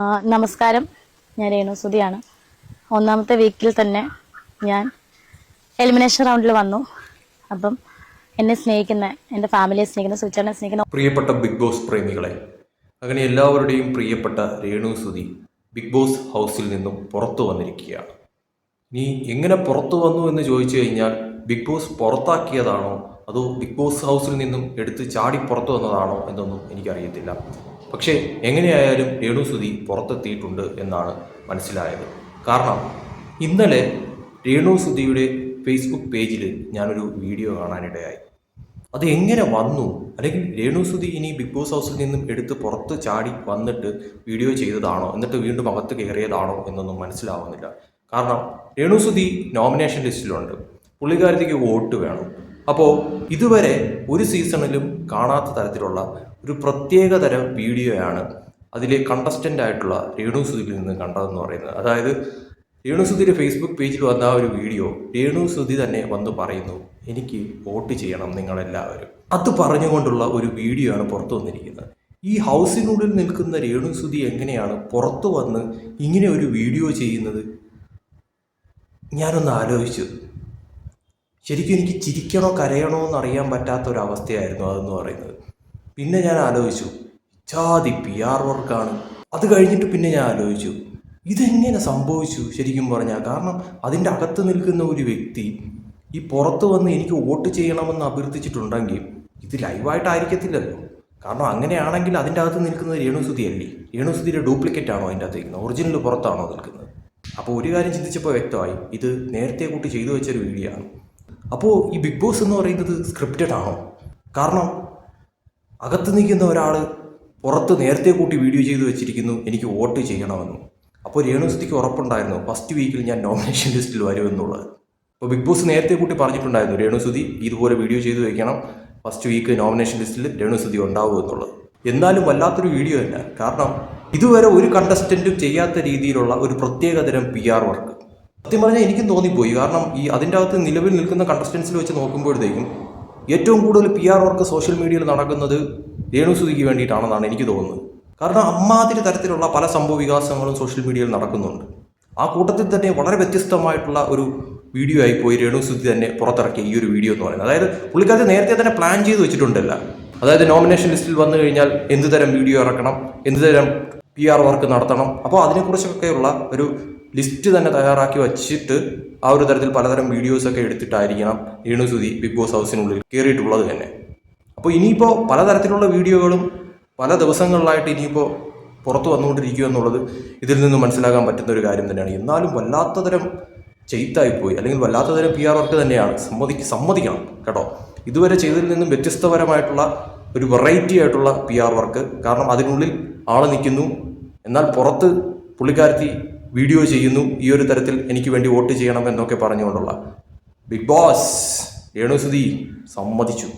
നമസ്കാരം. ഞാൻ രേണു സുധിയാണ്. ഒന്നാമത്തെ വീക്കിൽ തന്നെ ഞാൻ എലിമിനേഷൻ റൗണ്ടിൽ വന്നു. അപ്പം എന്നെ സ്നേഹിക്കുന്ന എന്റെ ഫാമിലിയെ സ്നേഹിക്കുന്ന സുചേട്ടനെ സ്നേഹിക്കുന്ന പ്രിയപ്പെട്ട ബിഗ് ബോസ് പ്രേമികളെ അങ്ങനെ എല്ലാവരുടെയും പ്രിയപ്പെട്ട രേണു സുധി ബിഗ് ബോസ് ഹൗസിൽ നിന്നും പുറത്തു വന്നിരിക്കുകയാണ്. നീ എങ്ങനെ പുറത്തു വന്നു എന്ന് ചോദിച്ചു കഴിഞ്ഞാൽ ബിഗ് ബോസ് പുറത്താക്കിയതാണോ അതോ ബിഗ് ബോസ് ഹൗസിൽ നിന്നും എടുത്ത് ചാടി പുറത്തു വന്നതാണോ എന്നൊന്നും എനിക്കറിയത്തില്ല. പക്ഷേ എങ്ങനെയായാലും രേണു സുധി പുറത്തെത്തിയിട്ടുണ്ട് എന്നാണ് മനസ്സിലായത്. കാരണം ഇന്നലെ രേണു സുധിയുടെ ഫേസ്ബുക്ക് പേജിൽ ഞാനൊരു വീഡിയോ കാണാനിടയായി. അത് എങ്ങനെ വന്നു? അല്ലെങ്കിൽ രേണു സുധി ഇനി ബിഗ് ബോസ് ഹൗസിൽ നിന്നും എടുത്ത് പുറത്ത് ചാടി വന്നിട്ട് വീഡിയോ ചെയ്തതാണോ? എന്നിട്ട് വീണ്ടും അകത്ത് കയറിയതാണോ എന്നൊന്നും മനസ്സിലാവുന്നില്ല. കാരണം രേണു സുധി നോമിനേഷൻ ലിസ്റ്റിലുണ്ട് പുള്ളിക്കാരത്തേക്ക് വോട്ട് വേണം. അപ്പോൾ ഇതുവരെ ഒരു സീസണിലും കാണാത്ത തരത്തിലുള്ള ഒരു പ്രത്യേക തരം വീഡിയോയാണ് അതിലെ കണ്ടസ്റ്റന്റ് ആയിട്ടുള്ള രേണു സുധിയിൽ നിന്ന് കണ്ടതെന്ന് പറയുന്നത്. അതായത് രേണു സുധിയുടെ ഫേസ്ബുക്ക് പേജിൽ വന്ന ആ ഒരു വീഡിയോ രേണു സുധി തന്നെ വന്ന് പറയുന്നു എനിക്ക് വോട്ട് ചെയ്യണം നിങ്ങളെല്ലാവരും. അത് പറഞ്ഞുകൊണ്ടുള്ള ഒരു വീഡിയോ ആണ് പുറത്തു വന്നിരിക്കുന്നത്. ഈ ഹൗസിനുള്ളിൽ നിൽക്കുന്ന രേണു സുധി എങ്ങനെയാണ് പുറത്തു വന്ന് ഇങ്ങനെ ഒരു വീഡിയോ ചെയ്യുന്നത്? ഞാനൊന്ന് ആലോചിച്ചു. ശരിക്കും എനിക്ക് ചിരിക്കണോ കരയണോ എന്ന് അറിയാൻ പറ്റാത്ത ഒരു അവസ്ഥയായിരുന്നു അതെന്ന് പറയുന്നത്. പിന്നെ ഞാൻ ആലോചിച്ചു ജാതി പി ആർ വർക്കാണ് അത് കഴിഞ്ഞിട്ട് പിന്നെ ഞാൻ ആലോചിച്ചു ഇതെങ്ങനെ സംഭവിച്ചു ശരിക്കും പറഞ്ഞാൽ? കാരണം അതിന്റെ അകത്ത് നിൽക്കുന്ന ഒരു വ്യക്തി ഈ പുറത്ത് വന്ന് എനിക്ക് വോട്ട് ചെയ്യണമെന്ന് അഭ്യർത്ഥിച്ചിട്ടുണ്ടെങ്കിൽ ഇത് ലൈവായിട്ടായിരിക്കത്തില്ലല്ലോ. കാരണം അങ്ങനെയാണെങ്കിൽ അതിന്റെ അകത്ത് നിൽക്കുന്നത് രേണുസുതി അല്ലേ? രേണുസുതിയുടെ ഡ്യൂപ്ലിക്കേറ്റ് ആണോ അതിന്റെ അകത്ത് നിൽക്കുന്നത്? ഒറിജിനൽ പുറത്താണോ നിൽക്കുന്നത്? അപ്പോൾ ഒരു കാര്യം ചിന്തിച്ചപ്പോൾ വ്യക്തമായി ഇത് നേരത്തെ കൂട്ടി ചെയ്തു വെച്ചൊരു വീഡിയോ ആണ്. അപ്പോൾ ഈ ബിഗ് ബോസ് എന്ന് പറയുന്നത് സ്ക്രിപ്റ്റഡ് ആണോ? കാരണം അകത്ത് നിൽക്കുന്ന ഒരാൾ പുറത്ത് നേരത്തെ കൂട്ടി വീഡിയോ ചെയ്ത് വെച്ചിരിക്കുന്നു എനിക്ക് വോട്ട് ചെയ്യണമെന്ന്. അപ്പോൾ രേണു രേണുസുതിക്ക് ഉറപ്പുണ്ടായിരുന്നു ഫസ്റ്റ് വീക്കിൽ ഞാൻ നോമിനേഷൻ ലിസ്റ്റിൽ വരുമെന്നുള്ളത് അപ്പോൾ ബിഗ് ബോസ് നേരത്തെ കൂട്ടി പറഞ്ഞിട്ടുണ്ടായിരുന്നു രേണുസുതി ഇതുപോലെ വീഡിയോ ചെയ്ത് വെക്കണം ഫസ്റ്റ് വീക്ക് നോമിനേഷൻ ലിസ്റ്റിൽ രേണുസുതി ഉണ്ടാവും എന്നുള്ളത്. എന്നാലും വല്ലാത്തൊരു വീഡിയോ അല്ല. കാരണം ഇതുവരെ ഒരു കണ്ടസ്റ്റന്റും ചെയ്യാത്ത രീതിയിലുള്ള ഒരു പ്രത്യേകതരം പി ആർ വർക്ക് സത്യം പറഞ്ഞാൽ എനിക്കും തോന്നിപ്പോയി. കാരണം ഈ അതിന്റെ അകത്ത് നിലവിൽ നിൽക്കുന്ന കണ്ടസ്റ്റൻസിൽ വെച്ച് നോക്കുമ്പോഴത്തേക്കും ഏറ്റവും കൂടുതൽ പി ആർ വർക്ക് സോഷ്യൽ മീഡിയയിൽ നടക്കുന്നത് രേണുസുതിക്ക് വേണ്ടിയിട്ടാണെന്നാണ് എനിക്ക് തോന്നുന്നത്. കാരണം അമ്മാതിരി തരത്തിലുള്ള പല സംഭവ വികാസങ്ങളും സോഷ്യൽ മീഡിയയിൽ നടക്കുന്നുണ്ട്. ആ കൂട്ടത്തിൽ തന്നെ വളരെ വ്യത്യസ്തമായിട്ടുള്ള ഒരു വീഡിയോ ആയി പോയി രേണുസുതി തന്നെ പുറത്തിറക്കിയ ഈ ഒരു വീഡിയോ എന്ന് പറയുന്നത്. അതായത് പുള്ളിക്കാരത്തെ നേരത്തെ തന്നെ പ്ലാൻ ചെയ്ത് വെച്ചിട്ടുണ്ടല്ല. അതായത് നോമിനേഷൻ ലിസ്റ്റിൽ വന്നു കഴിഞ്ഞാൽ എന്ത് തരം വീഡിയോ ഇറക്കണം എന്ത് തരം പി ആർ വർക്ക് നടത്തണം. അപ്പോൾ അതിനെക്കുറിച്ചൊക്കെയുള്ള ഒരു ലിസ്റ്റ് തന്നെ തയ്യാറാക്കി വച്ചിട്ട് ആ ഒരു തരത്തിൽ പലതരം വീഡിയോസൊക്കെ എടുത്തിട്ടായിരിക്കണം രേണുസുതി ബിഗ് ബോസ് ഹൗസിനുള്ളിൽ കയറിയിട്ടുള്ളത് തന്നെ. അപ്പോൾ ഇനിയിപ്പോൾ പലതരത്തിലുള്ള വീഡിയോകളും പല ദിവസങ്ങളിലായിട്ട് ഇനിയിപ്പോൾ പുറത്തു വന്നുകൊണ്ടിരിക്കുക എന്നുള്ളത് ഇതിൽ നിന്ന് മനസ്സിലാക്കാൻ പറ്റുന്ന ഒരു കാര്യം തന്നെയാണ്. എന്നാലും വല്ലാത്ത തരം ചെയ്ത്തായിപ്പോയി അല്ലെങ്കിൽ വല്ലാത്ത തരം പി ആർ വർക്ക് തന്നെയാണ്. സമ്മതി സമ്മതിക്കണം കേട്ടോ. ഇതുവരെ ചെയ്തതിൽ നിന്നും വ്യത്യസ്തപരമായിട്ടുള്ള ഒരു വെറൈറ്റി ആയിട്ടുള്ള പി ആർ വർക്ക് കാരണം അതിനുള്ളിൽ ആൾ നിൽക്കുന്നു. എന്നാൽ പുറത്ത് പുള്ളിക്കാരത്തി വീഡിയോ ചെയ്യുന്നു. ഈ ഒരു തരത്തിൽ എനിക്ക് വേണ്ടി വോട്ട് ചെയ്യണം എന്നൊക്കെ പറഞ്ഞുകൊണ്ടുള്ള. ബിഗ് ബോസ് രേണുസുതി സമ്മതിച്ചു.